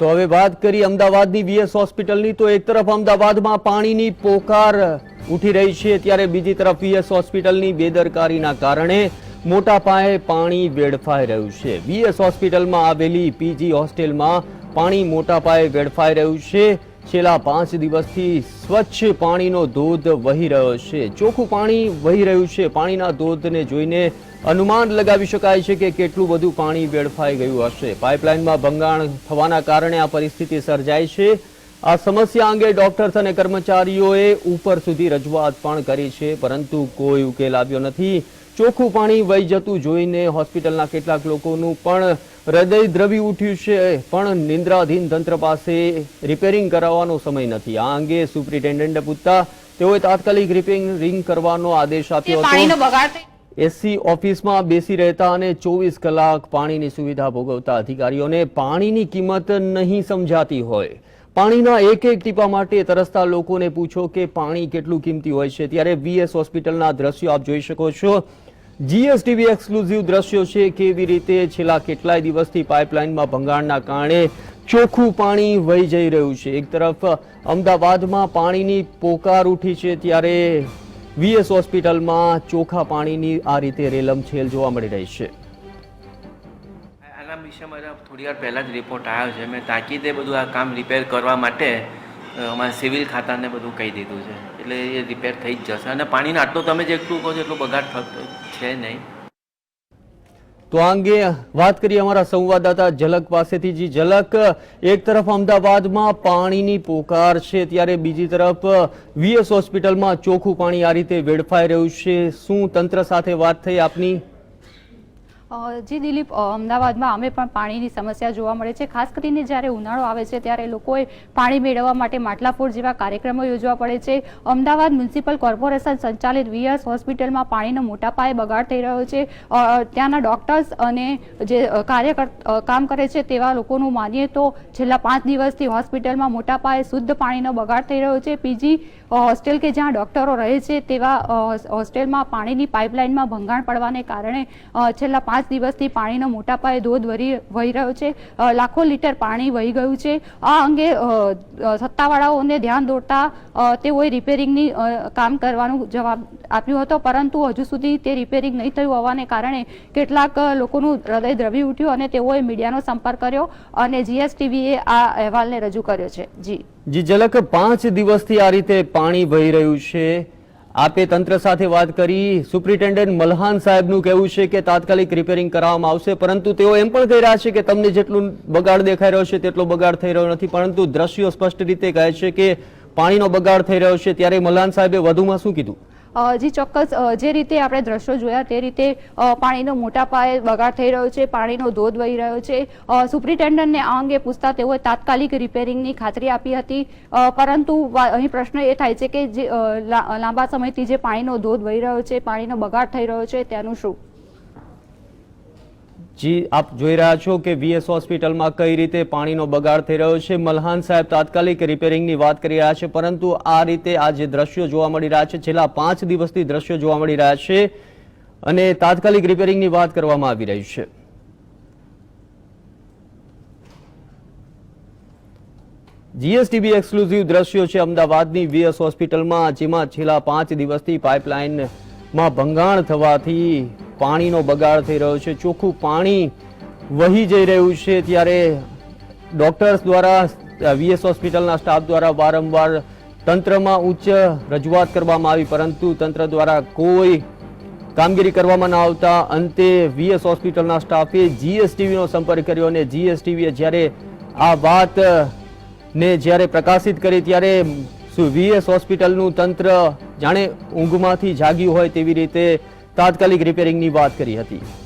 તો હવે વાત કરી અમદાવાદની વીએસ હોસ્પિટલની, તો એક તરફ અમદાવાદમાં પાણીની પોકાર ઉઠી રહી છે, ત્યારે બીજી તરફ વીએસ હોસ્પિટલની બેદરકારીના કારણે મોટા પાયે પાણી વેડફાઈ રહ્યું છે. વીએસ હોસ્પિટલમાં આવેલી પીજી હોસ્ટેલમાં પાણી મોટા પાયે વેડફાઈ રહ્યું છે. છેલ્લા પાંચ દિવસથી સ્વચ્છ પાણીનો ધોધ વહી રહ્યો છે. ચોખ્ખું પાણી વહી રહ્યું છે. પાણીના ધોધને જોઈને અનુમાન લગાવી શકાય છે કે કેટલું બધું પાણી વેડફાઈ ગયું હશે. પાઇપલાઇનમાં ભંગાણ થવાના કારણે આ પરિસ્થિતિ સર્જાય છે. આ સમસ્યા અંગે ડોક્ટર્સ અને કર્મચારીઓએ ઉપર સુધી રજૂઆત પણ કરી છે, પરંતુ કોઈ ઉકેલ આવ્યો નથી. ચોખ્ખું પાણી વહી જતું જોઈને હોસ્પિટલના કેટલાક લોકોનું પણ હૃદય દ્રવી ઉઠ્યું છે. પણ નિંદ્રાધીન તંત્ર પાસે રિપેરિંગ કરાવવાનો સમય નથી. આ અંગે સુપ્રિન્ટેન્ડન્ટે પૂછતા તેઓએ તાત્કાલિક રિપેરિંગ કરવાનો આદેશ આપ્યો હતો. એસસી એસી ઓફિસમાં બેસી રહેતા અને ચોવીસ કલાક પાણીની સુવિધા ભોગવતા અધિકારીઓને પાણીની કિંમત નહીં સમજાતી હોય. પાણીના એક એક ટીપા માટે તરસતા લોકોને પૂછો કે પાણી કેટલું કિંમતી હોય છે. ત્યારે વીએસ હોસ્પિટલના દ્રશ્યો આપ જોઈ શકો છો. જીએસટીવી એક્સક્લુઝિવ દ્રશ્યો છે કેવી રીતે છેલ્લા કેટલાય દિવસથી પાઇપલાઇનમાં ભંગાણના કારણે ચોખ્ખું પાણી વહી જઈ રહ્યું છે. એક તરફ અમદાવાદમાં પાણીની પોકાર ઉઠી છે ત્યારે વીએસ હોસ્પિટલમાં ચોખ્ખા પાણીની આ રીતે રેલમછેલ જોવા મળી રહી છે. આના વિશે મારા થોડી વાર પહેલાં જ રિપોર્ટ આવ્યો છે. મેં તાકીદે બધું આ કામ રિપેર કરવા માટે અમારા સિવિલ ખાતાને બધું કહી દીધું છે. એટલે એ રિપેર થઈ જ જશે. અને પાણીનો આટલો તમે જેટલું કહો છો, એટલો બગાડ થતો છે નહીં. તો આ અંગે વાત કરીએ અમારા સંવાદદાતા ઝલક પાસેથી. જે ઝલક, એક તરફ અમદાવાદમાં પાણીની પોકાર છે, ત્યારે બીજી તરફ વીએસ હોસ્પિટલમાં ચોખ્ખું પાણી આ રીતે વેડફાઈ રહ્યું છે. શું તંત્ર સાથે વાત થઈ આપની? જી દિલીપ અમદાવાદમાં અમે પણ પાણીની સમસ્યા જોવા મળે છે. ખાસ કરીને જ્યારે ઉનાળો આવે છે ત્યારે લોકોએ પાણી મેળવવા માટે માટલા જેવા કાર્યક્રમો યોજવા પડે છે. અમદાવાદ મ્યુનિસિપલ કોર્પોરેશન સંચાલિત વીએસ હોસ્પિટલમાં પાણીનો મોટા પાયે બગાડ થઈ રહ્યો છે. ત્યાંના ડોક્ટર્સ અને જે કાર્ય કામ કરે છે તેવા લોકોનું માનીએ તો છેલ્લા પાંચ દિવસથી હોસ્પિટલમાં મોટા પાયે શુદ્ધ પાણીનો બગાડ થઈ રહ્યો છે. પીજી હોસ્ટેલ કે જ્યાં ડોક્ટરો રહે છે તેવા હોસ્ટેલમાં પાણીની પાઇપલાઇનમાં ભંગાણ પડવાને કારણે છેલ્લા પાંચ દિવસથી પાણીનો મોટા પાયે ધોધ વરી વહી રહ્યો છે. લાખો લીટર પાણી વહી ગયું છે. આ અંગે સત્તાવાળાઓને ધ્યાન દોરતા તેઓએ રિપેરિંગની કામ કરવાનું જવાબ આપ્યો હતો. પરંતુ હજુ સુધી તે રિપેરિંગ નહીં થયું હોવાને કારણે કેટલાક લોકોનું હૃદય દ્રવી ઉઠ્યું અને તેઓએ મીડિયાનો સંપર્ક કર્યો અને જીએસટીવીએ આ અહેવાલને રજૂ કર્યો છે. જી. જી, ઝલક પાંચ દિવસથી આ રીતે પાણી વહી રહ્યું છે. આપે તંત્ર સાથે વાત કરી. સુપ્રિન્ટેન્ડન્ટ મલહાન સાહેબનું કહેવું છે કે તાત્કાલિક રિપેરિંગ કરાવવામાં આવશે, પરંતુ તેઓ એમ પણ કહી રહ્યા છે કે તમને જેટલું બગાડ દેખાઈ રહ્યો છે તેટલો બગાડ થઈ રહ્યો નથી, પરંતુ દ્રશ્યો સ્પષ્ટ રીતે કહે છે કે પાણીનો બગાડ થઈ રહ્યો છે. ત્યારે મલહાન સાહેબે વધુમાં શું કીધું? જી ચોક્કસ જે રીતે આપણે દ્રશ્યો જોયા તે રીતે પાણીનો મોટા પાયે બગાડ થઈ રહ્યો છે, પાણીનો ધોધ વહી રહ્યો છે. સુપ્રિન્ટેન્ડન્ટને આ અંગે પૂછતા તેઓએ તાત્કાલિક રિપેરિંગની ખાતરી આપી હતી. પરંતુ અહીં પ્રશ્ન એ થાય છે કે જે લાંબા સમયથી જે પાણીનો ધોધ વહી રહ્યો છે, પાણીનો બગાડ થઈ રહ્યો છે, તેનું શું? જી, આપ જોઈ રહ્યા છો કે વીએસ હોસ્પિટલમાં કઈ રીતે પાણીનો બગાડ થઈ રહ્યો છે. મલહાન સાહેબ તાત્કાલિક રિપેરિંગની વાત કરી રહ્યા છે, પરંતુ આ રીતે આ જે દ્રશ્યો જોવા મળી રહ્યા છે, છેલ્લા પાંચ દિવસથી દ્રશ્યો જોવા મળી રહ્યા છે અને તાત્કાલિક રિપેરિંગની વાત કરવામાં આવી રહી છે. જીએસટીબી એક્સક્લુઝિવ દ્રશ્યો છે અમદાવાદની વીએસ હોસ્પિટલમાં, જેમાં છેલ્લા પાંચ દિવસથી પાઇપલાઇનમાં ભંગાણ થવાથી પાણીનો બગાડ થઈ રહ્યો છે. ચોખ્ખું પાણી વહી જઈ રહ્યું છે ત્યારે ડૉક્ટર્સ દ્વારા વીએસ હોસ્પિટલના સ્ટાફ દ્વારા વારંવાર તંત્રમાં ઉચ્ચ રજૂઆત કરવામાં આવી, પરંતુ તંત્ર દ્વારા કોઈ કામગીરી કરવામાં ન આવતા અંતે વીએસ હોસ્પિટલના સ્ટાફે જીએસટીવીનો સંપર્ક કર્યો અને જીએસટીવીએ જ્યારે આ વાત ને જ્યારે પ્રકાશિત કરી ત્યારે વીએસ હોસ્પિટલનું તંત્ર જાણે ઊંઘમાંથી જાગ્યું હોય તેવી રીતે તાત્કાલિક રિપેરિંગની વાત કરી હતી.